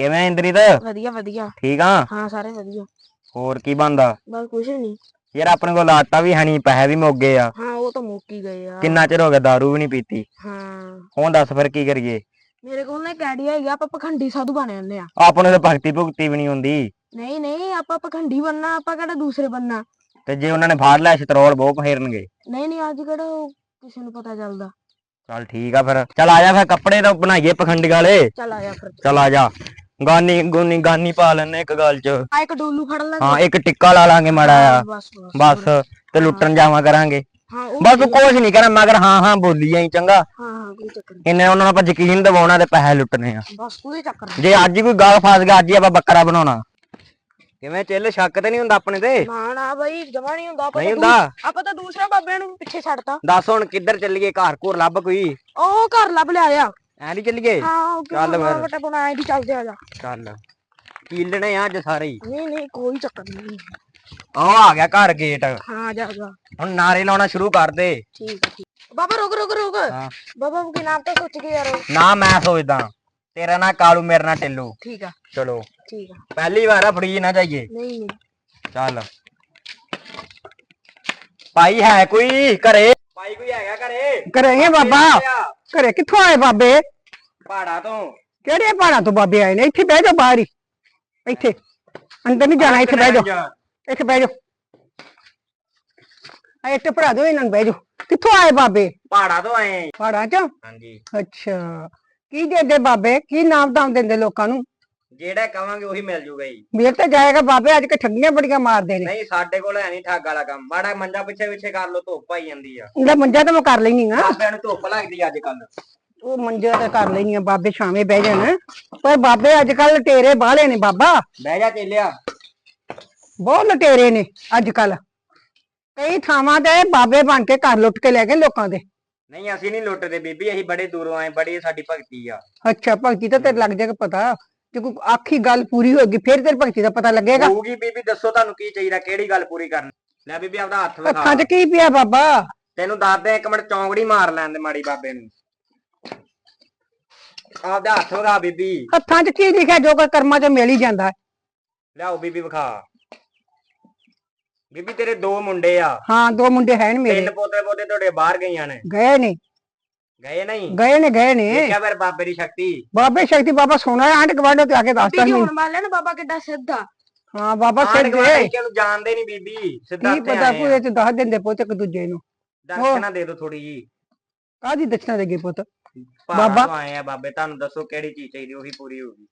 ਕਿਵੇਂ ਇੰਦਰੀਤ? ਵਧੀਆ ਵਧੀਆ। ਠੀਕ ਆ? ਹਾਂ ਸਾਰੇ ਵਧੀਆ। ਹੋਰ ਕੀ ਬੰਦਾ ਬਸ ਕੁਛ ਨਹੀਂ ਯਾਰ ਆਪਣੇ ਕੋਲ ਆਟਾ ਵੀ ਹੈ ਨਹੀਂ ਪੈਸੇ ਵੀ ਮੁੱਕ ਗਏ ਆ। ਹਾਂ ਉਹ ਤਾਂ ਮੁੱਕ ਹੀ ਗਏ ਆ। ਕਿੰਨਾ ਚਿਰ ਹੋ ਗਿਆ दारू ਵੀ ਨਹੀਂ ਪੀਤੀ? ਹਾਂ। ਹੁਣ ਦੱਸ ਫਿਰ ਕੀ ਕਰੀਏ? ਮੇਰੇ ਕੋਲ ਨਾ ਇੱਕ ਆਈਡੀਆ ਹੈਗਾ ਆਪਾਂ ਪਖੰਡੀ ਸਾਧੂ ਬਣ ਜਾਂਦੇ ਆ। ਆਪਣੇ ਤਾਂ ਭਗਤੀ ਭੁਗਤੀ ਵੀ ਨਹੀਂ ਹੁੰਦੀ। ਨਹੀਂ ਨਹੀਂ ਆਪਾਂ ਪਖੰਡੀ ਬੰਨਾ ਆਪਾਂ ਕਿਹੜਾ ਦੂਸਰੇ ਬੰਨਾ ਤੇ ਜੇ ਉਹਨਾਂ ਨੇ ਫਾੜ ਲਿਆ ਸ਼ਤਰੋਲ ਬਹੁਤ ਫੇਰਨਗੇ। ਨਹੀਂ ਨਹੀਂ ਅੱਜ ਕਿਹੜਾ ਉਹ ਕਿਸੇ ਨੂੰ ਪਤਾ ਚੱਲਦਾ। ਚੱਲ ਠੀਕ ਆ ਫਿਰ। ਚੱਲ ਆ ਜਾ ਫਿਰ ਕੱਪੜੇ ਤਾਂ ਬਣਾਈਏ ਪਖੰਡੀ ਵਾਲੇ। ਚੱਲ ਆ ਜਾ ਫਿਰ। ਚੱਲ ਆ ਜਾ। ਗਾਨੀ ਗੁਨੀ ਗਾਨੀ ਪਾ ਲੈਣੇ ਇੱਕ ਗੱਲ ਚ। ਆ ਇੱਕ ਡੋਲੂ ਫੜ ਲਾਂਗੇ ਹਾਂ ਇੱਕ ਟਿੱਕਾ ਲਾ ਲਾਂਗੇ ਮਾੜਾ ਆ ਬਸ ਬਸ ਬਸ ਤੇ ਲੁੱਟਣ ਜਾਵਾਂ ਕਰਾਂਗੇ। ਹਾਂ ਉਹ ਬਸ ਕੁਝ ਨਹੀਂ ਕਰਾਂ ਮਗਰ ਹਾਂ ਹਾਂ ਬੋਲੀ ਜਾਈ ਚੰਗਾ। ਹਾਂ ਹਾਂ ਕੋਈ ਚੱਕਰ ਨੀ। ਇੰਨੇ ਉਹਨਾਂ ਨੂੰ ਆਪਾਂ ਯਕੀਨ ਦਿਵਾਉਣਾ ਤੇ ਪੈਸੇ ਲੁੱਟਣੇ ਆ। ਬਸ ਕੋਈ ਚੱਕਰ ਨੀ। ਜੇ ਅੱਜ ਹੀ ਕੋਈ ਗਾਲ ਫਸ ਗਿਆ ਅੱਜ ਹੀ ਆਪਾਂ ਬੱਕਰਾ ਬਣਾਉਣਾ। ਕਿਵੇਂ ਚੱਲ ਸ਼ੱਕ ਤੇ ਨਹੀਂ ਹੁੰਦਾ ਆਪਣੇ ਤੇ? ਨਾ ਨਾ ਬਾਈ ਜਮਾ ਨਹੀਂ ਹੁੰਦਾ ਆਪਾਂ ਨਹੀਂ ਤਾਂ ਦੂ- ਹੁੰਦਾ ਆਪਾਂ ਤਾਂ ਦੂਸਰਾ ਬਾਬਿਆਂ ਨੂੰ ਪਿੱਛੇ ਛੱਡਤਾ। ਦੱਸ ਹੁਣ ਕਿੱਧਰ ਚੱਲੀਏ ਘਰ ਘੂਰ ਲੱਭ ਕੋਈ? ਉਹ ਘਰ ਲੱਭ ਲਿਆ ਆ ਐ ਨਹੀਂ ਚੱਲੀਏ? ਹਾਂ ਚੱਲ ਫਿਰ। ਬਟਾ ਬਣਾ ਆਈ ਚੱਲਦੇ ਆ ਜਾ ਚੱਲ। ਕੀਲਣੇ ਆ ਅੱਜ ਸਾਰੇ ਹੀ। ਨਹੀਂ ਨਹੀਂ ਕੋਈ ਚੱਕਰ ਨਹੀਂ ਆਹ ਆ ਗਿਆ ਘਰ ਗੇਟ ਹਾਂ ਆ ਜਾ ਆ ਜਾ। ਹੁਣ ਨਾਰੇ ਲਾਉਣਾ ਸ਼ੁਰੂ ਕਰ ਦੇ। ਠੀਕ ਹੈ ਠੀਕ ਬਾਬਾ ਰੁਕ ਰੁਕ ਰੁਕ। ਹਾਂ। ਬਾਬਾ ਕੀ ਨਾਮ ਤਾਂ ਸੋਚ ਕੇ ਯਾਰ ਨਾ ਮੈਂ ਸੋਚਦਾ। ਤੇਰਾ ਨਾਂ ਕਾਲੂ ਮੇਰਾ ਨਾਂ ਟਿੱਲੂ ਠੀਕ ਆ। ਚਲੋ। ਠੀਕ ਆ। ਪਹਿਲੀ ਵਾਰ ਆ ਫੜੀ ਨਾ ਜਾਈਏ। ਨਹੀਂ ਨਹੀਂ। ਚੱਲ। ਭਾਈ ਹੈ ਕੋਈ ਘਰੇ? ਭਾਈ ਕੋਈ ਹੈਗਾ ਘਰੇ? ਘਰੇ ਬਾਬਾ। ਘਰੇ ਕਿੱਥੋਂ ਆਏ ਬਾਬੇ? ਪਹਾੜਾ ਤੋਂ। ਕਿਹੜੇ ਪਹਾੜਾਂ ਤੋਂ ਬਾਬੇ ਆਏ ਨੇ? ਇੱਥੇ ਬਹਿ ਜਾਓ ਬਾਹਰ ਹੀ। ਇੱਥੇ। ਅੰਦਰ ਨਹੀਂ ਜਾਣਾ ਇੱਥੇ ਬਹਿ ਜਾਓ। ਇੱਥੇ ਬਹਿ ਜਾਓ। ਆ ਇੱਥੇ ਪੜਾ ਦਿਓ ਇਹਨਾਂ ਨੂੰ ਬਹਿ ਜਾਓ। ਕਿੱਥੋਂ ਆਏ ਬਾਬੇ? ਪਹਾੜਾ ਤੋਂ ਆਏ ਜੀ। ਪਹਾੜਾਂ ਚ? ਹਾਂਜੀ। ਅੱਛਾ। ਕੀ ਦਿੰਦੇ ਬਾਬੇ? ਕੀ ਨਾਮ ਦਾਮ ਦਿੰਦੇ ਲੋਕਾਂ ਨੂੰ? ਜਿਹੜਾ ਕਵਾਂਗੇ ਉਹੀ ਮਿਲ ਜੂਗਾ ਜੀ। ਮਿਲ ਤਾਂ ਜਾਏਗਾ ਬਾਬੇ ਅੱਜ ਕੱਲ੍ਹ ਠੱਗੀਆਂ ਬੜੀਆਂ ਮਾਰਦੇ ਨੇ। ਨਹੀਂ ਸਾਡੇ ਕੋਲ ਹੈ ਨਹੀਂ ਠੱਗ ਵਾਲਾ ਕੰਮ। ਮਾੜਾ ਮੰਜਾ ਪਿੱਛੇ ਪਿੱਛੇ ਕਰ ਲੋ ਧੁੱਪ ਆਈ ਜਾਂਦੀ ਆ। ਲੈ ਮੰਜਾ ਤਾਂ ਮੈਂ ਕਰ ਲੈਣੀ ਆ। ਬਾਬਿਆਂ ਨੂੰ ਧੁੱਪ ਲੱਗਦੀ ਅੱਜ ਕੱਲ ਉਹ ਮੰਜਾ ਤਾਂ ਕਰ ਲੈਣੀ ਆ ਬਾਬੇ ਛਾਵੇਂ ਬਹਿ ਜਾਣ। ਪਰ ਬਾਬੇ ਅੱਜ ਕੱਲ ਲਟੇਰੇ ਬਾਹਲੇ ਨੇ ਬਾਬਾ। ਬਹਿ ਜਾ ਚੇਲਿਆ। ਬਹੁਤ ਲਟੇਰੇ ਨੇ ਅੱਜ ਕੱਲ ਕਈ ਥਾਵਾਂ ਤੇ ਬਾਬੇ ਬਣ ਕੇ ਘਰ ਲੁੱਟ ਕੇ ਲੈ ਗਏ ਲੋਕਾਂ ਦੇ। ਨਹੀਂ ਅਸੀਂ ਨਹੀਂ ਲੁੱਟਦੇ ਬੀਬੀ ਅਸੀਂ ਬੜੇ ਦੂਰੋਂ ਆਏ ਬੜੀ ਸਾਡੀ ਭਗਤੀ ਆ। ਅੱਛਾ ਭਗਤੀ ਤਾਂ ਤੇਰੇ ਲੱਗ ਜਾਏਗਾ ਪਤਾ। ਜੇ ਕੋਈ ਆਖੀ ਗੱਲ ਪੂਰੀ ਹੋਗੀ ਫਿਰ ਤੇਰੇ ਭਗਤੀ ਦਾ ਪਤਾ ਲੱਗੇਗਾ। ਹੋਊਗੀ ਬੀਬੀ ਦੱਸੋ ਤੁਹਾਨੂੰ ਕੀ ਚਾਹੀਦਾ ਕਿਹੜੀ ਗੱਲ ਪੂਰੀ ਕਰਨੀ? ਲੈ ਬੀਬੀ ਆਪਦਾ ਹੱਥ ਵਿਖਾ। ਅੱਖਾਂ 'ਚ ਕੀ ਪਿਆ ਬਾਬਾ? ਤੈਨੂੰ ਦੱਸਦੇ ਇੱਕ ਮਿੰਟ ਚੌਂਕੜੀ ਮਾਰ ਲੈਣ ਦੇ ਮਾੜੀ ਬਾਬੇ ਨੂੰ। ਆਪਦਾ ਹੱਥ ਵਿਖਾ ਬੀਬੀ। ਹੱਥਾਂ 'ਚ ਕੀ ਲਿਖਿਆ ਜੋ ਕੋਈ ਕਰਮਾਂ 'ਚ ਮਿਲ ਹੀ ਜਾਂਦਾ ਹੈ। ਲਿਆਓ ਬੀਬੀ ਵਿਖਾ। ਬੀਬੀ ਤੇਰੇ ਦੋ ਮੁੰਡੇ ਆ। ਹਾਂ ਦੋ ਮੁੰਡੇ ਹੈ ਨੇ ਮੇਰੇ। ਤਿੰਨ ਪੋਤੇ ਪੋਤੇ ਤੁਹਾਡੇ ਬਾਹਰ ਗਈਆਂ ਨੇ। ਗਏ ਨੇ। ਗਏ ਨਹੀਂ? ਗਏ ਨੇ ਗਏ ਨੇ। ਦੇਖਿਆ ਫਿਰ ਬਾਬੇ ਦੀ ਸ਼ਕਤੀ। ਬਾਬੇ ਸ਼ਕਤੀ ਬਾਬਾ ਸੋਨਾ ਹੈ ਆਂਢ ਗਵਾਂਢ ਤੇ ਆ ਕੇ ਦੱਸਦਾ ਬੀਬੀ ਹੁਣ ਮੰਨ ਲੈਣ ਬਾਬਾ ਕਿੱਡਾ ਸਿੱਧਾ। ਹਾਂ ਬਾਬਾ ਸਿਰ ਆਣ ਗਏ ਜਾਣਦੇ ਨਹੀਂ ਬੀਬੀ ਸਿੱਧਾ ਤੇ ਪਤਾ ਆਏ ਆ। ਪੂਰੇ ਚ ਦੱਸ ਦਿੰਦੇ ਪੁੱਤ ਇੱਕ ਦੂਜੇ ਨੂੰ। ਦਰਸ਼ਨਾਂ ਦੇ ਦਿਓ ਥੋੜੀ ਜੀ ਕਾਹਦੀ ਦਛਣਾ ਦੇਗੇ ਪੁੱਤ? ਬਾਬਾ। ਆਏ ਆ ਬਾਬੇ ਤੁਹਾਨੂੰ ਦੱਸੋ ਕਿਹੜੀ ਚੀਜ਼ ਚਾਹੀਦੀ ਉਹੀ ਪੂਰੀ ਹੋਊਗੀ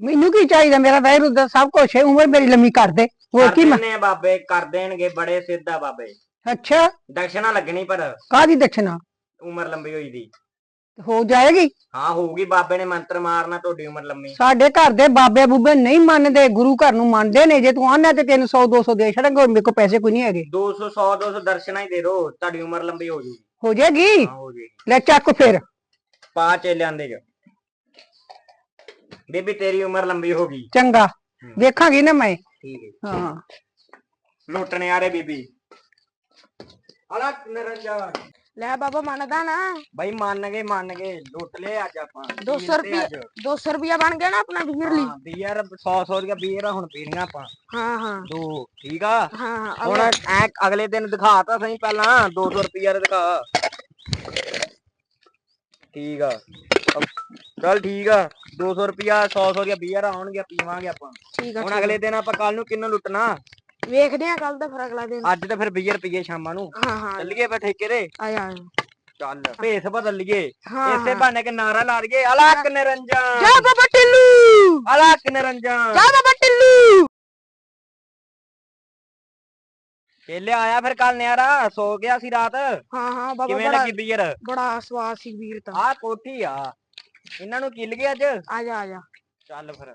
ਮੈਨੂੰ ਕੀ ਚਾਹੀਦਾ ਮੇਰਾ ਵੈਰੂ ਦਾ ਸਭ ਕੁਝ ਹੈ ਉਮਰ ਮੇਰੀ ਲੰਮੀ ਕਰ ਦੇ। ਹੋਰ ਕੀ ਮੈਂ ਬਾਬੇ ਕਰ ਦੇਣਗੇ ਬੜੇ ਸਿੱਧਾ ਬਾਬੇ। ਅੱਛਾ। ਦਰਸ਼ਨਾਂ ਲੱਗਣੀ ਪਰ। ਕਾਹਦੀ ਦਛਣਾ ਉਮਰ ਲੰਬੀ ਹੋਈ ਦੀ। ਹੋ ਜਾਏਗੀ? ਹਾਂ ਹੋਊਗੀ। ਬਾਬੇ ਨੇ ਮੰਤਰ ਮਾਰਨਾ ਤੁਹਾਡੀ ਉਮਰ ਲੰਮੀ। ਸਾਡੇ ਘਰ ਦੇ ਬਾਬੇ ਬੂਬੇ ਨਹੀਂ ਮੰਨਦੇ ਗੁਰੂ ਘਰ ਨੂੰ ਮੰਨਦੇ ਨੇ। ਜੇ ਤੂੰ ਆਨਾ ਤੇ 300 200 ਦੇ ਛੜਾਂਗੇ ਮੇਰੇ ਕੋਲ ਪੈਸੇ ਕੋਈ ਨਹੀਂ ਹੈਗੇ। 200 100 200 ਦਰਸ਼ਨਾ ਹੀ ਦੇ ਦਿਓ ਤੁਹਾਡੀ ਉਮਰ ਲੰਬੀ ਹੋ ਜੂਗੀ। ਹੋ ਜਾਏਗੀ? ਹਾਂ ਹੋ ਜੂਗੀ ਲੈ ਚੱਕ ਫਿਰ। ਪਾ ਚੇਲਿਆਂ ਦੇ ਚ ਬੀਬੀ ਤੇਰੀ ਉਮਰ ਲੰਬੀ ਹੋ ਗਈ। ਚੰਗਾ। ਦੇਖਾਂਗੀ ਨਾ ਮੈਂ। ਠੀਕ ਹੈ ਹਾਂ। ਲੁੱਟਣੇ ਆ ਰਹੇ ਬੀਬੀ। ਅਲੱਗ ਨਰੰਜਨ ਲੈ ਬਾਬਾ ਮੰਨਦਾ ਨਾ। ਬਈ ਮੰਨ ਗਏ ਮੰਨ ਗਏ ਲੁੱਟ ਲਏ ਅੱਜ ਆਪਾਂ। 200 ਕੀਲ ਤੇ ਰੁਪਏ ਅੱਜ। 200 ਰੁਪਿਆ ਬਣ ਗਿਆ ਨਾ ਆਪਣਾ ਵੀਰ ਲਈ। ਬੀਅਰ 100 100 ਦੀਆਂ ਬੀਅਰ ਹੁਣ ਪੀਣੀਆਂ ਆਪਾਂ। ਹਾਂ ਹਾਂ। ਦੋ ਠੀਕ ਆ? ਹਾਂ ਹੁਣ ਐ ਅਗਲੇ ਦਿਨ ਦਿਖਾ ਤਾਂ ਸਹੀ ਪਹਿਲਾਂ 200 ਰੁਪਈਆ ਦੇ ਦਿਖਾ। ਠੀਕ ਆ। ਚਲ ਠੀਕ ਆ 200 ਰੁਪਿਆ 100 100 ਦੀਆਂ ਬੀਅਰ ਆਉਣਗੀਆਂ ਪੀਵਾਂਗੇ ਆਪਾਂ। ਹੁਣ ਅਗਲੇ ਦਿਨ ਆਪਾਂ ਕੱਲ ਨੂੰ ਕਿੰਨੂੰ ਲੁੱਟਣਾ? ਵੇਖਦੇ ਆ ਕੱਲ ਦਾ ਫਿਰ ਅਗਲਾ ਦਿਨ। ਅੱਜ ਤਾਂ ਫਿਰ ਬੀਅਰ ਪੀਏ ਸ਼ਾਮਾਂ ਨੂੰ। ਹਾਂ ਹਾਂ। ਚੱਲੀਏ ਫੇ ਠੇਕੇ ਦੇ ਆ ਜਾ ਚੱਲ ਭੇਸ ਬਦਲ ਲਈਏ ਹਾਂ। ਇਸੇ। ਬਹਾਨੇ ਕਿ ਨਾਰਾ ਲਾ ਦਈਏ ਅਲੱਗ ਨਿਰੰਜਨ। ਜਾ ਬਾਬਾ ਟਿੱਲੂ। ਅਲੱਗ ਨਿਰੰਜਨ। ਜਾ ਬਾਬਾ ਟਿੱਲੂ। ਪਹਿਲੇ ਆਇਆ ਫਿਰ ਕੱਲ ਨਿਆਰਾ। ਸੋ ਗਿਆ ਸੀ ਰਾਤ। ਹਾਂ ਹਾਂ ਬਾਬਾ ਕਿਵੇਂ ਬੜਾ ਲੱਗੀ ਬੀਅਰ? ਬੜਾ ਸਵਾਦ ਸੀ ਵੀਰ ਤਾਂ। ਆਹ ਕੋਠੀ ਆ। ਇਹਨਾਂ ਨੂੰ ਕਿੱਲ ਗਿਆ ਅੱਜ? ਆ ਜਾ ਆ ਜਾ। ਚੱਲ ਫਿਰ।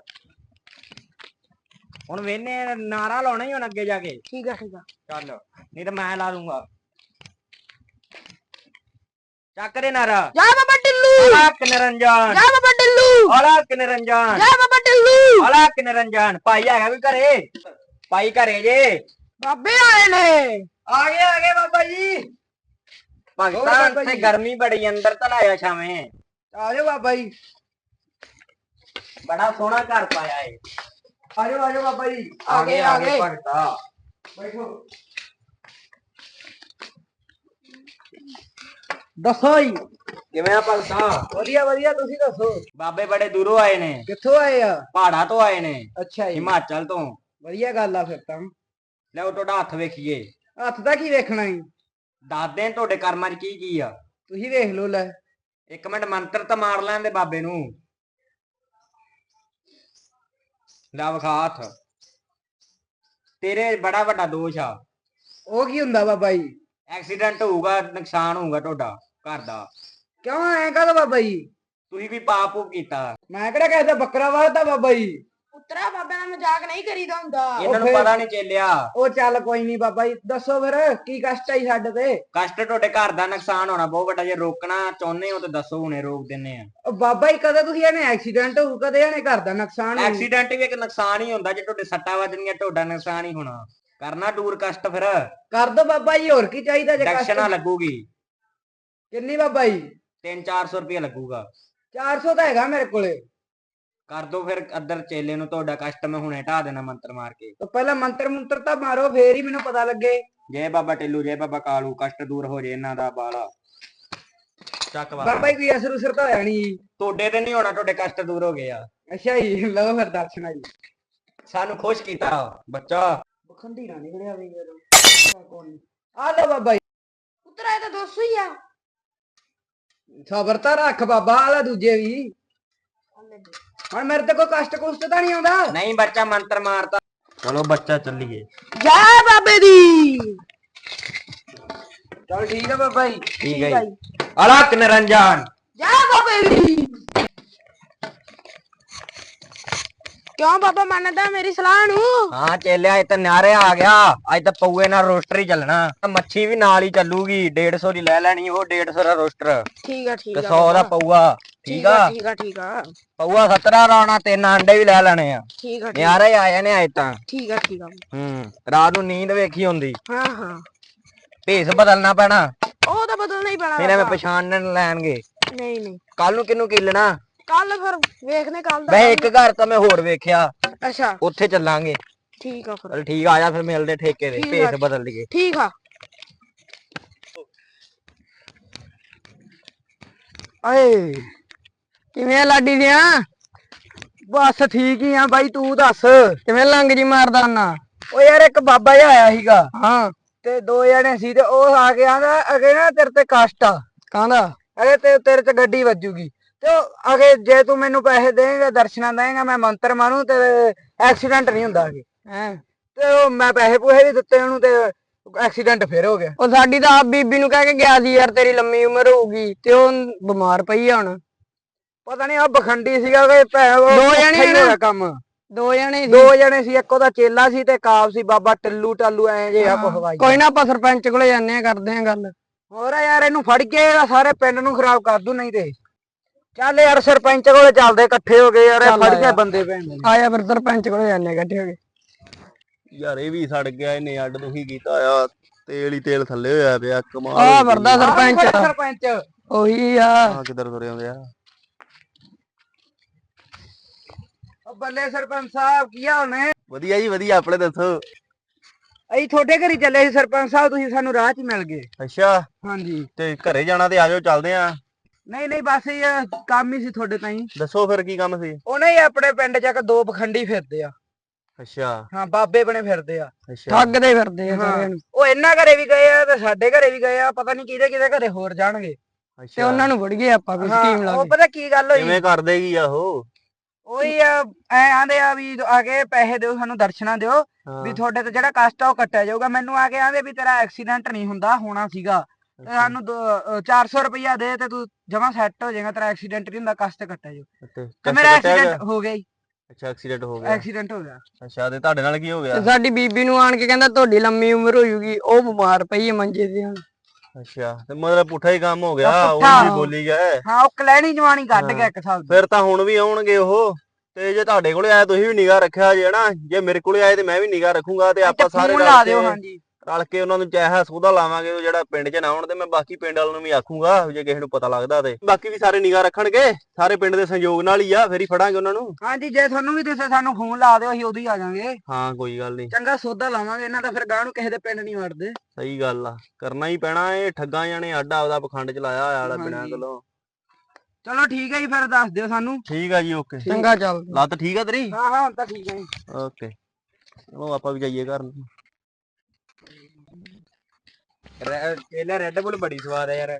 ਹੁਣ ਵੇਨੇ ਨਾਰਾ ਲਾਉਣਾ ਹੀ ਹੁਣ ਅੱਗੇ ਜਾ ਕੇ। ਠੀਕ ਆ ਠੀਕ ਆ। ਚੱਲ ਨਹੀਂ ਤਾਂ ਮੈਂ ਲਾ ਦੂੰਗਾ। ਚੱਕ ਦੇ ਨਾਰਾ। ਜਾ ਬਾਬਾ ਟਿੱਲੂ ਅਲੱਗ ਨਿਰੰਜਨ। ਜਾ ਬਾਬਾ ਟਿੱਲੂ ਅਲੱਗ ਨਿਰੰਜਨ। ਜਾ ਬਾਬਾ ਟਿੱਲੂ ਅਲੱਗ ਨਿਰੰਜਨ। ਭਾਈ ਹੈਗਾ ਵੀ ਘਰੇ? ਭਾਈ ਘਰੇ ਜੇ? ਬਾਬੇ ਆਏ ਨੇ। ਆ ਗਏ ਆ ਗਏ ਬਾਬਾ ਜੀ। ਭਗਤਾਨ ਤੇ ਗਰਮੀ ਬੜੀ ਅੰਦਰ ਤਲਾਇਆ ਛਾਵੇਂ। ਆ ਜਾਓ ਬਾਬਾ ਜੀ। ਬੜਾ ਸੋਹਣਾ ਘਰ ਪਾਇਆ ਏ। ਆਜੋ ਆਜੋ ਬਾਬਾ ਜੀ। ਆ ਗਏ, ਆ ਗਏ। ਭਗਤਾ। ਬੈਠੋ ਦੱਸੋ ਜੀ। ਕਿਵੇਂ ਆ ਭਗਤਾ? ਵਧੀਆ ਵਧੀਆ ਤੁਸੀਂ ਦੱਸੋ। ਬਾਬੇ ਬੜੇ ਦੂਰੋਂ ਆਏ ਨੇ। ਕਿੱਥੋਂ ਆਏ ਆ? ਪਹਾੜਾਂ ਤੋਂ ਆਏ ਨੇ। ਅੱਛਾ ਜੀ। ਹਿਮਾਚਲ ਤੋਂ। ਵਧੀਆ ਗੱਲ ਆ ਫਿਰ ਤਾਂ। ਲੈ ਤੁਹਾਡਾ ਹੱਥ ਵੇਖੀਏ। ਹੱਥ ਦਾ ਕੀ ਵੇਖਣਾ ਜੀ? ਦੱਸਦੇ ਨੇ ਤੁਹਾਡੇ ਕਰਮਾਂ 'ਚ ਕੀ ਕੀ ਆ। ਤੁਸੀਂ ਵੇਖ ਲਓ ਲੈ। ਇੱਕ ਮਿੰਟ ਮੰਤਰ ਤਾਂ ਮਾਰ ਲੈਂਦੇ ਬਾਬੇ ਨੂੰ। ਹੱਥ ਤੇਰੇ ਬੜਾ ਵੱਡਾ ਦੋਸ਼ ਆ। ਉਹ ਕੀ ਹੁੰਦਾ ਬਾਬਾ ਜੀ ਐਕਸੀਡੈਂਟ ਹੋਊਗਾ ਨੁਕਸਾਨ ਹੋਊਗਾ ਤੁਹਾਡਾ ਘਰ ਦਾ। ਕਿਉਂ ਐ ਕਹਦਾ ਬਾਬਾ ਜੀ ਤੁਸੀਂ ਵੀ ਪਾਪ ਪੂਪ ਕੀਤਾ। ਮੈਂ ਕਿਹੜਾ ਕਹਿੰਦਾ ਬੱਕਰਾ ਵਾਹਦਾ ਬਾਬਾ ਜੀ ਪੁੱਤਰਾ ਬਾਬੇ ਨਾਲ ਮਜ਼ਾਕ ਨਹੀਂ ਕਰੀਦਾ ਹੁੰਦਾ। ਇਹਨਾਂ ਨੂੰ ਪਤਾ ਨਹੀਂ ਚੱਲਿਆ। ਉਹ ਚੱਲ ਕੋਈ ਨਹੀਂ ਬਾਬਾ ਜੀ ਦੱਸੋ ਫਿਰ ਕੀ ਕਸ਼ਟ ਆਈ ਸਾਡੇ ਤੇ? ਕਸ਼ਟ ਤੁਹਾਡੇ ਘਰ ਦਾ ਨੁਕਸਾਨ ਹੋਣਾ ਬਹੁਤ ਵੱਡਾ ਜੇ ਰੋਕਣਾ ਚਾਹੁੰਦੇ ਹੋ ਤਾਂ ਦੱਸੋ ਹੁਣੇ ਰੋਕ ਦਿੰਨੇ ਆ। ਉਹ ਬਾਬਾ ਜੀ ਕਦੇ ਤੁਸੀਂ ਇਹਨੇ ਐਕਸੀਡੈਂਟ ਹੋਊ ਕਦੇ ਇਹਨੇ ਘਰ ਦਾ ਨੁਕਸਾਨ ਹੋਊ? ਐਕਸੀਡੈਂਟ ਵੀ ਇੱਕ ਨੁਕਸਾਨ ਹੀ ਹੁੰਦਾ ਜੇ ਤੁਹਾਡੇ ਸੱਟਾਂ ਵੱਜਣੀਆਂ ਤੁਹਾਡਾ ਨੁਕਸਾਨ ਹੀ ਹੋਣਾ। ਕਰਨਾ ਦੂਰ ਕਸ਼ਟ ਫਿਰ। ਕਰ ਦੋ ਬਾਬਾ ਜੀ ਹੋਰ ਕੀ ਚਾਹੀਦਾ ਜੇ ਕਸ਼ਟ? ਦਕਸ਼ਨਾ ਲੱਗੂਗੀ। ਕਿੰਨੀ ਬਾਬਾ ਜੀ? 3-400 ਰੁਪਏ ਲੱਗੂਗਾ। 400 ਤਾਂ ਹੈਗਾ ਮੇਰੇ ਕੋਲੇ। ਕਰ ਦੋ ਫਿਰ ਅੱਧਰ ਚੇਲੇ ਨੂੰ ਤੁਹਾਡਾ ਕਸ਼ਟ ਮੈਂ ਹੁਣੇ ਢਾ ਦੇਣਾ ਮੰਤਰ ਮਾਰ ਕੇ। ਤਾਂ ਪਹਿਲਾਂ ਮੰਤਰ ਮੰਤਰ ਤਾਂ ਮਾਰੋ ਫੇਰ ਹੀ ਮੈਨੂੰ ਪਤਾ ਲੱਗੇ। ਜੈ ਬਾਬਾ ਟਿੱਲੂ ਜੈ ਬਾਬਾ ਕਾਲੂ ਕਸ਼ਟ ਦੂਰ ਹੋ ਜੇ ਇਹਨਾਂ ਦਾ ਬਾਲਾ। ਚੱਕ ਬਾਬਾ ਜੀ ਕੋਈ ਅਸਰ ਉਸਰ ਤਾਂ ਹੋਇਆ ਨਹੀਂ। ਤੁਹਾਡੇ ਤੇ ਨਹੀਂ ਹੋਣਾ ਤੁਹਾਡੇ ਕਸ਼ਟ ਦੂਰ ਹੋ ਗਏ ਆ। ਅੱਛਾ ਜੀ ਲਓ ਫਿਰ ਦਰਸ਼ਨਾ ਜੀ। ਸਾਨੂੰ ਖੁਸ਼ ਕੀਤਾ ਬੱਚਾ। ਬਖੰਡੀ ਨਾ ਨਿਕਲਿਆ ਵੀ ਯਾਰ ਆ ਲੈ ਬਾਬਾ ਜੀ। ਪੁੱਤਰਾ ਇਹ ਤਾਂ ਦੋਸਤ ਹੀ ਆ। ਸਬਰ ਤਾਂ ਰੱਖ ਬਾਬਾ ਆਲਾ ਦੂਜੇ ਵੀ। ਹੁਣ ਮੇਰੇ ਤੇ ਕੋਈ ਕਸ਼ਟ ਕੁਸ਼ਟ ਤਾਂ ਨਹੀਂ ਆਉਂਦਾ? ਨਹੀਂ ਬੱਚਾ ਮੰਤਰ ਮਾਰਤਾ ਚਲੋ ਬੱਚਾ ਚੱਲੀਏ। ਜੈ ਬਾਬੇ ਦੀ। ਚਲ ਠੀਕ ਹੈ ਬਾਬਾ ਜੀ। ਠੀਕ ਹੈ ਅਲਕ ਨਿਰੰਜਨ। ਜੈ ਬਾਬੇ ਦੀ। ਕਿਉਂ ਬਾਬਾ ਮੰਨਦਾ ਮੇਰੀ ਸਲਾਹ ਨੂੰ? ਹਾਂ ਚੇਲਿਆ ਇਹ ਤਾਂ ਨਿਆਰੇ ਆ ਗਿਆ। ਅੱਜ ਤਾਂ ਪਊਏ ਨਾਲ ਰੋਸਟਰ ਹੀ ਚੱਲਣਾ। ਮੱਛੀ ਵੀ ਨਾਲ ਹੀ ਚੱਲੂਗੀ। 150 ਦੀ ਲੈ ਲੈਣੀ ਉਹ 150 ਦਾ ਰੋਸਟਰ। ਠੀਕ ਆ ਠੀਕ ਤੇ ਆ 100 ਦਾ ਪਊਆ। ਠੀਕ ਆ? ਠੀਕ ਆ ਠੀਕ ਆ ਪਊਆ 17 ਦਾ ਆਉਣਾ ਤਿੰਨ ਅੰਡੇ ਵੀ ਲੈ ਲੈਣੇ ਆ। ਠੀਕ ਆ ਠੀਕ- ਨਿਆਰੇ ਆਏ ਨੇ ਅੱਜ ਤਾਂ। ਠੀਕ ਆ ਠੀਕ ਆ। ਹੂੰ ਰਾਤ ਨੂੰ ਨੀਂਦ ਵੇਖੀ ਹੁੰਦੀ। ਹਾਂ ਹਾਂ। ਭੇਸ ਬਦਲਣਾ ਪੈਣਾ। ਉਹ ਤਾਂ ਬਦਲਣਾ ਹੀ ਪੈਣਾ ਨਹੀਂ ਐਵੇਂ ਬਾਬਾ। ਪਛਾਣਨ ਲੈਣਗੇ। ਨਹੀਂ ਨਹੀਂ। ਕੱਲ ਨੂੰ ਕਿਹਨੂੰ ਕੀਲਣਾ? ਕੱਲ ਫਿਰ ਵੇਖਨੇ ਕੱਲ ਦਾ ਵੈਸੇ ਇੱਕ ਘਰ ਤਾਂ ਮੈਂ ਹੋਰ ਵੇਖਿਆ। ਅੱਛਾ। ਉੱਥੇ ਚੱਲਾਂਗੇ। ਠੀਕ ਆ ਫਿਰ। ਚਲ ਠੀਕ ਆ ਆ ਜਾ ਫਿਰ ਮਿਲਦੇ ਠੇਕੇ ਦੇ ਠੀਕ ਆ। ਭੇਸ ਬਦਲ ਲਈਏ। ਠੀਕ ਆ। ਓਏ ਕਿਵੇਂ ਆ ਲਾਡੀ ਦੀਆਂ? ਬਸ ਠੀਕ ਹੀ ਆ ਬਾਈ ਤੂੰ ਦੱਸ? ਕਿਵੇਂ ਲੰਗ ਜੀ ਮਾਰਦਾ ਨਾ? ਓ ਯਾਰ ਇੱਕ ਬਾਬਾ ਜਿਹਾ ਆਇਆ ਸੀਗਾ। ਹਾਂ। ਤੇ ਦੋ ਜਣੇ ਸੀ ਤੇ ਉਹ ਆ ਕੇ ਆਂਦਾ ਅਗੇ ਨਾ ਤੇਰੇ ਤੇ ਕਸ਼ਟ ਆ। ਕਾਹਦਾ? ਅਗੇ ਤੇ ਤੇਰੇ ਤੇ ਗੱਡੀ ਵੱਜੂਗੀ। ਤੇ ਉਹ ਅਗੇ ਜੇ ਤੂੰ ਮੈਨੂੰ ਪੈਸੇ ਦੇਂਗਾ ਦਰਸ਼ਨਾਂ ਦੇਂਗਾ ਮੈਂ ਮੰਤਰ ਮਾਰੂ ਤੇ ਐਕਸੀਡੈਂਟ ਨਹੀਂ ਹੁੰਦਾ ਅਗੇ ਹੈ। ਤੇ ਉਹ ਮੈਂ ਪੈਸੇ ਪੂਹੇ ਵੀ ਦਿੱਤੇ ਉਹਨੂੰ ਤੇ ਐਕਸੀਡੈਂਟ ਫੇਰ ਹੋ ਗਿਆ। ਉਹ ਸਾਡੀ ਤਾਂ ਆਪ ਬੀਬੀ ਨੂੰ ਕਹਿ ਕੇ ਗਿਆ ਸੀ ਯਾਰ ਤੇਰੀ ਲੰਮੀ ਉਮਰ ਹੋਊਗੀ ਤੇ ਉਹ ਬਿਮਾਰ ਪਈ ਆ ਹੁਣ। ਪਤਾ ਨਹੀਂ ਆ ਬਖੰਡੀ ਸੀਗਾ ਕਿ ਉਹ ਦੋ ਜਣੇ ਨੇ। ਕੰਮ। ਦੋ ਜਣੇ ਸੀ। ਦੋ ਜਣੇ ਸੀ ਇੱਕ ਉਹਦਾ ਚੇਲਾ ਸੀ ਤੇ ਕਾਬ ਸੀ ਬਾਬਾ ਟੱਲੂ ਟਾਲੂ ਐ ਜੇ ਆ ਕੁਛ ਵਾਈ ਕੋਈ ਨਾ ਆਪਾਂ ਸਰਪੰਚ ਕੋਲੇ ਜਾਂਦੇ ਆ ਕਰਦੇ ਆ ਗੱਲ। ਹੋਰ ਯਾਰ ਇਹਨੂੰ ਫੜ ਕੇ ਸਾਰੇ ਪਿੰਡ ਨੂੰ ਖਰਾਬ ਕਰ ਦੂ ਨਹੀਂ ਤੇ ਚੱਲ ਯਾਰ ਸਰਪੰਚ ਕੋਲੇ ਚੱਲਦੇ ਇਕੱਠੇ ਹੋ ਗਏ ਯਾਰ ਇਹ ਚੱਲ ਫੜ ਆ ਕੇ। ਬੰਦੇ ਆਇਆ ਫਿਰ ਸਰਪੰਚ ਕੋਲੇ ਜਾਂਦੇ ਆ ਇਕੱਠੇ ਹੋ ਕੇ। ਯਾਰ ਇਹ ਵੀ ਸੜ ਗਿਆ ਇਹਨੇ ਅੱਡ ਦੁਖੀ ਕੀਤਾ ਆ ਤੇਲ ਹੀ ਤੇਲ ਥੱਲੇ ਹੋਇਆ ਪਿਆ ਕਮਾਲ ਆ ਵਰਦਾ ਆ। ਸਰਪੰਚ। ਸਰਪੰਚ? ਉਹੀ ਆ। ਆਹ ਕਿੱਧਰ ਤੁਰੇ ਆਉਂਦੇ ਆ? ਉਹ ਬੱਲੇ ਸਰਪੰਚ ਸਾਹਿਬ ਕੀ ਹਾਲ ਨੇ? ਵਧੀਆ ਜੀ ਵਧੀਆ ਆਪਣੇ ਦੱਸੋ? ਅਸੀਂ ਤੁਹਾਡੇ ਘਰ ਹੀ ਚੱਲੇ ਸੀ ਸਰਪੰਚ ਸਾਹਿਬ ਤੁਸੀਂ ਸਾਨੂੰ ਰਾਹ 'ਚ ਹੀ ਮਿਲ ਗਏ। ਅੱਛਾ। ਹਾਂਜੀ। ਤੇ ਘਰੇ ਜਾਣਾ ਤੇ ਆਜੋ ਚੱਲਦੇ ਆ ਨਹੀਂ ਨਹੀਂ ਬਸ ਇਹ ਕੰਮ ਹੀ ਸੀ ਤੁਹਾਡੇ ਤਾਈਂ ਦੱਸੋ ਫਿਰ ਕੀ ਕੰਮ ਸੀ? ਉਹਨੇ ਹੀ ਆਪਣੇ ਪਿੰਡ 'ਚ ਇੱਕ ਦੋ ਪਖੰਡੀ ਫਿਰਦੇ ਆ। ਅੱਛਾ। ਹਾਂ ਬਾਬੇ ਬਣੇ ਫਿਰਦੇ ਆ। ਅੱਛਾ। ਠੱਗਦੇ ਫਿਰਦੇ ਆ ਸਾਰਿਆਂ ਨੂੰ। ਉਹ ਇਹਨਾਂ ਘਰੇ ਵੀ ਗਏ ਆ ਤੇ ਸਾਡੇ ਘਰੇ ਵੀ ਗਏ ਆ ਪਤਾ ਨਹੀਂ ਕਿਹਦੇ ਕਿਹਦੇ ਘਰੇ ਹੋਰ ਜਾਣਗੇ। ਤੇ ਉਹਨਾਂ ਨੂੰ ਵੜ ਗਏ ਆਪਾਂ ਕੋਈ ਹਾਂ, ਸਕੀਮ ਲਾ ਉਹ ਕੇ। ਪਤਾ ਕੀ ਗੱਲ ਹੋਈ? ਕਿਵੇਂ ਕਰ ਦੇਗੀ ਆ ਉਹ? ਉਹੀ ਆ ਐ ਆਂਦੇ ਆ ਵੀ ਆ ਕੇ ਪੈਸੇ ਦਿਓ ਸਾਨੂੰ ਦਰਸ਼ਨਾਂ ਦਿਓ ਵੀ ਤੁਹਾਡੇ ਤੇ ਜਿਹੜਾ ਕਸ਼ਟ ਆ ਉਹ ਕੱਟਿਆ ਜਾਊਗਾ। ਮੈਨੂੰ ਆ ਕੇ ਆਂਦੇ ਵੀ ਤੇਰਾ ਐਕਸੀਡੈਂਟ ਨਹੀਂ ਹੁੰਦਾ ਹੋਣਾ ਸੀਗਾ। ਤੇ ਸਾਨੂੰ 400 ਰੁਪਇਆ ਦੇ ਤੇ ਤੂੰ ਜਮਾ ਸੈੱਟ ਹੋ ਜਾਏਗਾ ਤੇਰਾ ਐਕਸੀਡੈਂਟ ਨਹੀਂ ਹੁੰਦਾ ਕਸ਼ਟ ਕੱਟਿਆ ਜਾਊ। ਤੇ ਮੇਰਾ ਗਿਆ? ਐਕਸੀਡੈਂਟ ਹੋ ਗਿਆ ਜੀ। ਅੱਛਾ ਐਕਸੀਡੈਂਟ ਹੋ ਗਿਆ। ਐਕਸੀਡੈਂਟ ਹੋ ਗਿਆ। ਅੱਛਾ ਤੇ ਤੁਹਾਡੇ ਨਾਲ ਕੀ ਹੋ ਗਿਆ? ਸਾਡੀ ਬੀਬੀ ਨੂੰ ਆਣ ਕੇ ਕਹਿੰਦਾ ਤੁਹਾਡੀ ਲੰਮੀ ਉਮਰ ਹੋ ਜੂਗੀ ਉਹ ਬਿਮਾਰ ਪਈ ਹੈ ਮੰਜੇ ਤੇ ਹੁਣ। ਅੱਛਾ ਤੇ ਮਤਲਬ ਪੁੱਠਾ ਹੀ ਕੰਮ ਹੋ ਗਿਆ ਉਹ। ਵੀ ਬੋਲੀ ਗਏ ਹਾਂ। ਉਹ ਕਲੈਣੀ ਜਵਾਨੀ ਕੱਢ। ਗਿਆ ਇੱਕ ਸਾਲ ਫਿਰ ਤਾਂ ਹੁਣ ਵੀ ਆਉਣਗੇ ਉਹ ਤੇ ਜੇ ਤੁਹਾਡੇ ਕੋਲੇ ਆਇਆ ਤੁਸੀਂ ਵੀ ਨਿਗਾਹ ਰੱਖਿਆ ਜੇ ਨਾ ਜੇ ਮੇਰੇ ਕੋਲੇ ਆਏ ਤੇ ਮੈਂ ਵੀ ਨਿਗਾਹ ਰੱਖੂੰਗਾ ਤੇ ਆਪਾਂ ਸਾਰੇ ਫੋਨ ਰਲ ਲਾ ਦਿਓ ਹਾਂਜੀ। ਰਲ ਕੇ ਉਹਨਾਂ ਨੂੰ ਚਾਹਿਆ ਸੋਧਾ ਲਾਵਾਂਗੇ ਉਹ ਜਿਹੜਾ ਪਿੰਡ 'ਚ ਨਾ ਆਉਣ ਤੇ ਮੈਂ ਬਾਕੀ ਪਿੰਡ ਵਾਲਿਆਂ ਨੂੰ ਵੀ ਆਖੂੰਗਾ ਜੇ ਕਿਸੇ ਨੂੰ ਪਤਾ ਲੱਗਦਾ ਤੇ। ਬਾਕੀ ਵੀ ਸਾਰੇ ਨਿਗਾਹ ਰੱਖਣਗੇ ਸਾਰੇ ਪਿੰਡ ਦੇ ਸੰਯੋਗ ਨਾਲ ਹੀ ਆ ਫੇਰ ਹੀ ਫੜਾਂਗੇ ਉਹਨਾਂ ਨੂੰ। ਹਾਂਜੀ ਜੇ ਤੁਹਾਨੂੰ ਵੀ ਦਿਸੇ ਸਾਨੂੰ ਫੋਨ ਲਾ ਦਿਓ ਅਸੀਂ ਉਦੋਂ ਹੀ ਆ ਜਾਾਂਗੇ ਹਾਂ ਕੋਈ ਗੱਲ ਨਹੀਂ। ਚੰਗਾ ਸੌਦਾ ਲਾਵਾਂਗੇ ਇਹਨਾਂ ਦਾ ਫਿਰ ਗਾਂ ਨੂੰ ਕਿਸੇ ਦੇ ਪਿੰਡ ਨਹੀਂ ਵੜਦੇ। ਸਹੀ ਗੱਲ ਆ ਕਰਨਾ ਹੀ ਪੈਣਾ ਇਹ ਠੱਗਾਂ ਜਾਣੇ ਆਡਾ ਆਪਦਾ ਪਖੰਡ ਚਲਾਇਆ ਹੋਇਆ ਵਾਲਾ ਬਿਨਾਂ। ਗੱਲੋਂ। ਚਲੋ ਠੀਕ ਹੈ ਜੀ ਫਿਰ ਦੱਸ ਦਿਓ ਸਾਨੂੰ। ਠੀਕ ਆ ਜੀ ਓਕੇ। ਚੰਗਾ ਚੱਲ। ਲੱਤ ਠੀਕ ਆ ਤੇਰੀ? ਹਾਂ ਹਾਂ ਹੁਣ ਤਾਂ ਠੀਕ ਹੈ ਜੀ। ਓਕੇ। ਚਲੋ ਆਪਾਂ ਵੀ ਜਾਈਏ ਘਰ ਨੂੰ। ਚੇਲਾ ਰੈੱਡ ਬੁੱਲ ਬੜੀ ਸਵਾਦ ਹੈ ਯਾਰ।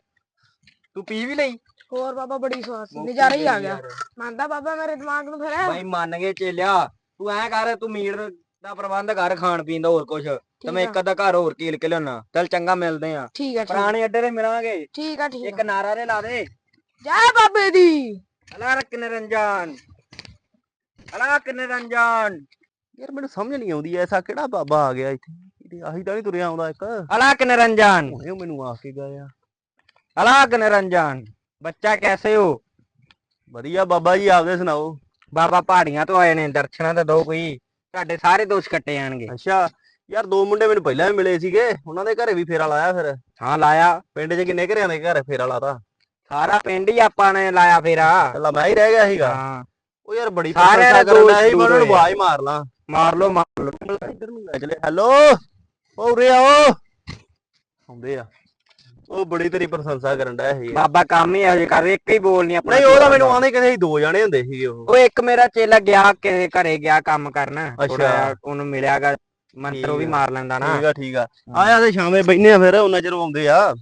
ਤੂੰ ਪੀ ਵੀ ਲਈ? ਹੋਰ ਬਾਬਾ ਬੜੀ ਸਵਾਦ ਸੀ। ਨਜ਼ਾਰਾ ਹੀ ਆ ਗਿਆ। ਮੰਨਦਾ ਬਾਬਾ ਮੇਰੇ ਦਿਮਾਗ ਨੂੰ ਫਿਰ? ਬਾਈ ਮੰਨ ਗਏ ਚੇਲਿਆ। ਤੂੰ ਐ ਕਰ ਤੂੰ ਮੀਟ ਦਾ ਪ੍ਰਬੰਧ ਕਰ ਖਾਣ ਪੀਣ ਦਾ ਹੋਰ ਕੁਛ। ਤੇ ਮੈਂ ਇੱਕ ਅੱਧਾ ਘਰ ਹੋਰ ਕੀਲ ਕੇ ਲਿਆਉਣਾ। ਚੱਲ ਚੰਗਾ ਮਿਲਦੇ ਆ। ਠੀਕ ਆ ਠੀਕ ਪੁਰਾਣੇ ਅੱਡੇ ਤੇ ਮਿਲਾਂਗੇ। ਠੀਕ ਆ ਠੀਕ ਇੱਕ ਨਾਰਾ ਦੇ ਲਾ ਦੇ। ਜੈ ਬਾਬੇ ਦੀ। ਅਲਾ ਰੱਖ ਨਿਰੰਜਨ। ਅਲਾ ਰੱਖ ਨਿਰੰਜਨ। ਯਾਰ ਮੈਨੂੰ ਸਮਝ ਨਹੀਂ ਆਉਂਦੀ ਐਸਾ ਕਿਹੜਾ ਬਾਬਾ ਆ ਗਿਆ ਇੱਥੇ? ਇਹਦੇ ਆਹੀ ਤਾਂ ਨਹੀਂ ਤੁਰਿਆ ਆਉਂਦਾ ਇੱਕ। ਅਲਾ ਰੱਖ ਨਿਰੰਜਨ। ਉਹ ਮੈਨੂੰ ਆ ਕੇ ਗਿਆ ਅਲਾ ਰੱਖ ਨਿਰੰਜਨ ਬੱਚਾ ਕੈਸੇ ਹੋ? ਵਧੀਆ ਬਾਬਾ ਜੀ ਆਪਦੇ ਸੁਣਾਓ। ਬਾਬਾ ਪਹਾੜੀਆਂ ਤੋਂ ਆਏ ਨੇ ਦਰਸ਼ਨਾਂ ਤੇ ਦੋ ਕੋਈ। ਤੁਹਾਡੇ ਸਾਰੇ ਦੋਸ਼ ਕੱਟੇ ਜਾਣਗੇ। ਅੱਛਾ ਯਾਰ ਦੋ ਮੁੰਡੇ ਮੈਨੂੰ ਪਹਿਲਾਂ ਵੀ ਮਿਲੇ ਸੀਗੇ ਉਹਨਾਂ ਦੇ ਘਰੇ ਵੀ ਫੇਰਾ ਲਾਇਆ ਫਿਰ। ਹਾਂ ਲਾਇਆ। ਪਿੰਡ 'ਚ ਕਿੰਨੇ ਘਰਿਆਂ ਦੇ ਘਰ ਫੇਰਾ ਲਾਤਾ? ਸਾਰਾ ਪਿੰਡ ਹੀ ਆਪਾਂ ਨੇ ਲਾਇਆ ਫੇਰਾ। ਪਹਿਲਾਂ ਮੈਂ ਹੀ ਰਹਿ ਗਿਆ ਸੀਗਾ। ਹਾਂ। ਉਹ ਯਾਰ ਬੜੀ ਪ੍ਰਸ਼ੰਸਾ ਕਰਨ ਸੀ ਮੈਂ ਉਹਨਾਂ ਨੂੰ। ਆਵਾਜ਼ ਮਾਰ ਲਾਂ। ਮਾਰ ਲੋ ਮਾਰ ਲੋ ਇੱਧਰ ਨੂੰ ਲੈ ਚਲੇ। ਹੈਲੋ? ਉਹ ਉਰੇ ਆਓ ਆਉਂਦੇ ਆ। ਉਹ ਬੜੀ ਤੇਰੀ ਪ੍ਰਸ਼ੰਸਾ ਕਰਨ ਡਿਆ ਸੀ। ਬਾਬਾ ਕੰਮ ਹੀ ਇਹੋ ਜਿਹਾ ਕਰ ਇੱਕ ਹੀ ਬੋਲ ਨਹੀਂ ਆਪਣਾ। ਨਹੀਂ ਉਹ ਤਾਂ ਮੈਨੂੰ ਆਂਦੇ ਕਹਿੰਦੇ ਸੀ ਦੋ ਜਣੇ ਹੁੰਦੇ ਸੀਗੇ ਉਹ। ਉਹ ਇੱਕ ਮੇਰਾ ਚੇਲਾ ਗਿਆ ਕਿਸੇ ਘਰੇ ਗਿਆ ਕੰਮ ਕਰਨ। ਅੱਛਾ। ਥੋੜਾ ਉਹਨੂੰ ਮਿਲਿਆਗਾ ਮੰਤਰ ਉਹ ਵੀ। ਮਾਰ ਲੈਂਦਾ ਨਾ। ਠੀਕ ਆ ਠੀਕ ਆ। ਆਇਆ ਤੇ ਸ਼ਾਮੇ ਬੈਠਨੇ ਆ ਫਿਰ ਉਹਨਾਂ ਚਿਰ ਆਉਂਦੇ ਆ।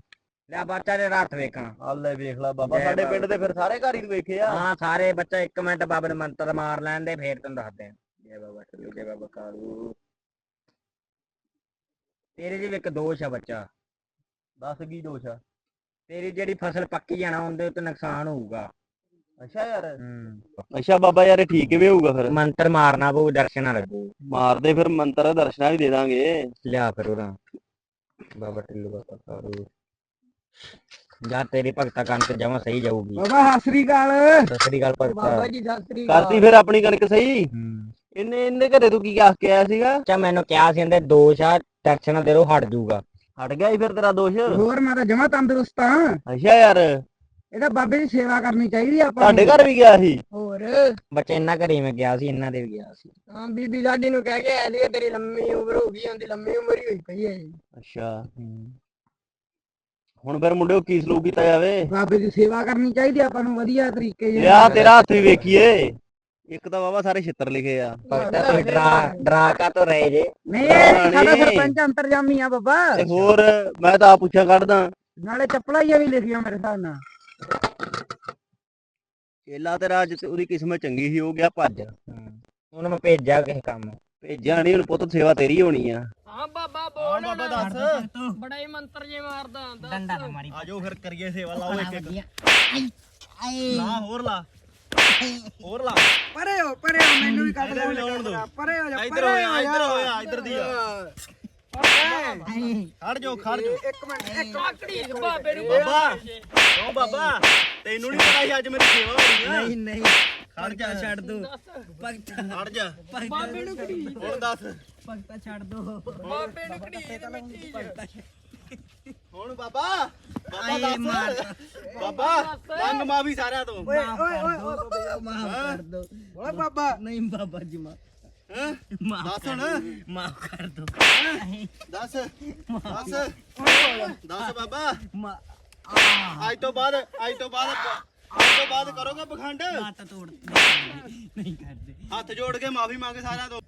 ਲੈ ਬੱਚਾ ਦੇ ਰਾਤ ਵੇਖਾਂ। ਆ ਲੈ ਵੇਖ ਲੈ ਬਾਬਾ ਸਾਡੇ। ਪਿੰਡ ਦੇ ਫਿਰ ਸਾਰੇ ਘਰ ਹੀ ਵੇਖੇ ਆ। ਹਾਂ ਸਾਰੇ ਬੱਚਾ ਇੱਕ ਮਿੰਟ ਬਾਬੇ ਦੇ ਮੰਤਰ ਮਾਰ ਲੈਂਦੇ ਫੇਰ ਤੈਨੂੰ ਦੱਸਦੇ ਆ। ਜੈ ਬਾਬਾ ਜੈ ਬਾਬਾ ਕਾਲੂ। ਤੇਰੇ ਜੀ ਇੱਕ ਦੋਸ਼ ਆ ਬੱਚਾ। ਦੱਸ ਕੀ ਦੋਸ਼ ਆ? ਤੇਰੀ ਜਿਹੜੀ ਫਸਲ ਪੱਕੀ ਜਾਣਾ ਉਹਦੇ ਉੱਤੇ ਨੁਕਸਾਨ ਹੋਊਗਾ। ਅੱਛਾ ਯਾਰ। ਹੂੰ। ਅੱਛਾ ਬਾਬਾ ਯਾਰ ਇਹ ਠੀਕ ਕਿਵੇਂ ਹੋਊਗਾ ਫਿਰ? ਮੰਤਰ ਮਾਰਨਾ ਪਊ ਦਰਸ਼ਨ ਨਾ ਲੱਗੂ। ਮਾਰਦੇ ਫਿਰ ਮੰਤਰ ਦਰਸ਼ਨਾ ਵੀ ਦੇ ਦਾਂਗੇ। ਲਿਆ ਫਿਰ ਉਹਦਾ। ਬਾਬਾ ਟਿੱਲੂ ਬਾਬਾ ਕਾਲੂ ਜਾ ਤੇਰੀ ਭਗਤਾ ਕੰਨ ਤੇ ਜਮਾ ਸਹੀ ਜਾਊਗੀ। ਬਾਬਾ ਸਤਿ ਸ੍ਰੀ ਅਕਾਲ। ਸਸਰੀ ਗੱਲ ਭਗਤਾ। ਜੀ ਸਤਿ ਸ੍ਰੀ ਕਰਤੀ ਫਿਰ ਆਪਣੀ ਕਣਕ ਸਹੀ? ਹੂੰ। ਇਹਨੇ ਇਹਨੇ ਘਰੇ ਤੂੰ ਕੀ ਆਖ ਕੇ ਆਇਆ ਸੀਗਾ? ਅੱਛਾ ਮੈਨੂੰ ਕਿਹਾ ਸੀ ਇਹਦੇ ਦੋਸ਼ ਆ ਦਰਸ਼ਨ ਦੇ ਰੋ ਹਟ ਜਾਊਗਾ। ਹਟ ਗਿਆ ਸੀ ਫਿਰ ਤੇਰਾ ਦੋਸ਼? ਹੋਰ ਮੈਂ ਤਾਂ ਜਮਾ ਤੰਦਰੁਸਤ ਹਾਂ ਅੱਛਾ ਯਾਰ। ਇਹਦਾ ਬਾਬੇ ਦੀ ਸੇਵਾ ਕਰਨੀ ਚਾਹੀਦੀ ਆ ਆਪਾਂ ਤੁਹਾਡੇ। ਘਰ ਵੀ ਗਿਆ ਸੀ? ਹੋਰ। ਬੱਚੇ ਇਹਨਾਂ ਘਰੇ ਮੈਂ ਗਿਆ ਸੀ ਇਹਨਾਂ ਦੇ ਵੀ ਗਿਆ ਸੀ। ਹਾਂ ਬੀਬੀ ਸਾਡੀ ਨੂੰ ਕਹਿ ਕੇ ਸੀ ਕਿ ਤੇਰੀ ਲੰਮੀ ਉਮਰ ਹੋ ਗਈ ਹੁੰਦੀ ਲੰਮੀ ਉਮਰ ਹੀ ਹੋਈ ਪਈ ਹੈ। ਅੱਛਾ। ਹੁਣ ਫਿਰ ਮੁੰਡਿਓ ਕੀ ਸਲੂਕ ਕੀਤਾ ਜਾਵੇ? ਬਾਬੇ ਦੀ ਸੇਵਾ ਕਰਨੀ ਚਾਹੀਦੀ ਆ ਆਪਾਂ ਨੂੰ ਵਧੀਆ ਤਰੀਕੇ ਨਾਲ। ਲਿਆ ਤੇਰਾ ਹੱਥ ਵੀ ਵੇਖੀਏ। ਇੱਕ ਤਾਂ ਵਾਵਾ ਸਾਰੇ ਛਿੱਤਰ ਲਿਖੇ ਆ। ਭਗਤਾ ਤੁਸੀਂ ਡਰਾ ਡਰਾ ਕਾ ਤੋਂ ਰਹੇ ਜੇ? ਨਹੀਂ ਸਾਡਾ। ਸਰਪੰਚ ਅੰਤਰਜਾਮੀ ਆ ਬਾਬਾ। ਤੇ ਹੋਰ ਮੈਂ ਤਾਂ ਆ ਪੁੱਛਾਂ ਕੱਢਦਾ। ਨਾਲੇ ਚੱਪਲਾਂ ਹੀ ਵੀ ਲਿਖੀਆਂ ਮੇਰੇ ਹਿਸਾਬ ਨਾਲ। ਕੇਲਾ ਤੇਰਾ ਅੱਜ ਤੇ ਉਹਦੀ ਕਿਸਮਤ ਚੰਗੀ ਸੀ ਹੋ ਗਿਆ ਭੱਜ। ਉਹਨੂੰ ਮੈਂ ਭੇਜਿਆ ਕਿਸੇ ਕੰਮ। ਭੇਜਿਆ ਨਹੀਂ ਹੁਣ ਪੁੱਤ ਸੇਵਾ ਤੇਰੀ ਹੋਣੀ ਆ। ਹਾਂ ਬਾਬਾ ਬੋਲ ਬਾਬਾ ਦੱਸ। ਬੜਾ ਹੀ ਮੰਤਰ ਜੇ ਮਾਰਦਾ। ਡੰਡਾ ਨਾ ਮਾਰੀ। ਆਜੋ ਫਿਰ ਕਰੀਏ ਸੇਵਾ ਲਾਓ ਇੱਕ ਇੱਕ ਲਾ ਹੋਰ ਲਾ। ਹੋਰ ਲਾ। ਪਰੇ ਹੋ ਪਰੇ ਹੋ ਮੈਨੂੰ ਵੀ ਕੱਢ ਲਾਉਣ ਦਿਓ। ਪਰੇ ਹੋ ਜਾ ਇੱਧਰ ਹੋਇਆ ਹੋ ਇੱਧਰ ਜਾ। ਹੋਇਆ ਇੱਧਰ ਦੀ ਆ। ਖੜ ਜਾਓ ਖੜ ਜਾਓ। ਇੱਕ ਮਿੰਟ ਇੱਕ ਆਕੜੀ ਬਾਬੇ ਨੂੰ ਬਾਬਾ। ਕਿਉਂ ਬਾਬਾ ਤੈਨੂੰ ਨਹੀਂ ਪਤਾ ਸੀ ਅੱਜ ਮੇਰੀ ਸੇਵਾ ਹੋਣੀ ਆ? ਨਹੀਂ ਨਹੀਂ। ਖੜ ਜਾ ਛੱਡ ਦੋ। ਖੜ ਜਾ। ਬਾਬੇ ਨੂੰ ਕੜੀ ਹੁਣ ਦੱਸ। ਬਾਬੇ ਨੂੰ ਕੜੀ ਮਿੱਟੀ ਹੁਣ ਬਾਬਾ ਬਾਬਾ ਦੱਸ। ਬਾਬਾ ਮੰਗ ਮਾਫੀ ਸਾਰਿਆਂ ਤੋਂ। ਓਏ ਓਏ ਓਏ ਓਏ ਮਾਫ ਕਰ ਦੋ। ਓਏ ਬਾਬਾ। ਹੈਂ? ਦੱਸ ਹੁਣ। ਮਾਫ ਕਰ ਦੋ। ਦੱਸ। ਦੱਸ। ਦੱਸ ਬਾਬਾ। ਅੱਜ ਤੋਂ ਬਾਅਦ ਅੱਜ ਤੋਂ ਬਾਅਦ ਅੱਜ ਤੋਂ ਬਾਅਦ ਕਰੋਗੇ ਪਖੰਡ? ਹੱਥ ਤੋੜ ਨਹੀਂ ਕਰਦੇ ਹੱਥ ਜੋੜ ਕੇ ਮਾਫੀ ਮੰਗ ਸਾਰਿਆਂ ਤੋਂ।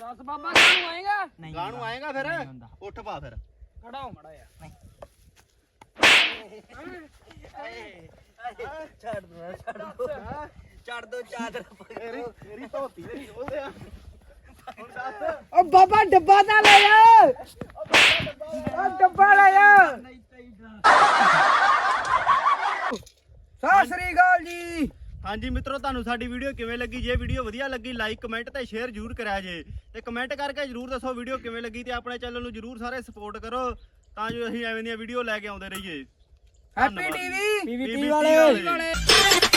ਦੱਸ ਬਾਬਾ ਕਿਉਂ ਆਏਗਾ? ਗਾਂ ਨੂੰ ਆਏਗਾ ਫਿਰ? ਉੱਠ ਪਾ ਫਿਰ। ਖੜਾ ਹੋ ਮੜਾ ਯਾਰ ਮੇਰੀ ਮੇਰੀ ਧੋਤੀ ਦੇ। ਨਹੀਂ ਖੋਲਦੇ ਆ ਹੁਣ ਦੱਸ। ਓ ਬਾਬਾ ਡੱਬਾ ਤਾਂ ਲੈ ਆ। ਓ ਡੱਬਾ ਲੈ ਆ। ਸਤਿ ਸ੍ਰੀ ਅਕਾਲ। ਹਾਂਜੀ ਮਿੱਤਰੋ ਤੁਹਾਨੂੰ ਸਾਡੀ ਵੀਡੀਓ ਕਿਵੇਂ ਲੱਗੀ? ਜੇ ਵੀਡੀਓ ਵਧੀਆ ਲੱਗੀ ਲਾਈਕ ਕਮੈਂਟ ਤੇ ਸ਼ੇਅਰ ਜ਼ਰੂਰ ਕਰਿਆ ਜੇ। ਤੇ ਕਮੈਂਟ ਕਰਕੇ ਜ਼ਰੂਰ ਦੱਸੋ ਵੀਡੀਓ ਕਿਵੇਂ ਲੱਗੀ ਤੇ ਆਪਣੇ ਚੈਨਲ ਨੂੰ ਜ਼ਰੂਰ ਸਾਰੇ ਸਪੋਰਟ ਕਰੋ ਤਾਂ ਜੋ ਅਸੀਂ ਐਵੇਂ ਦੀਆਂ ਵੀਡੀਓ ਲੈ ਕੇ ਆਉਂਦੇ ਰਹੀਏ। ਹੈਪੀ ਟੀਵੀ PVT ਵਾਲੇ।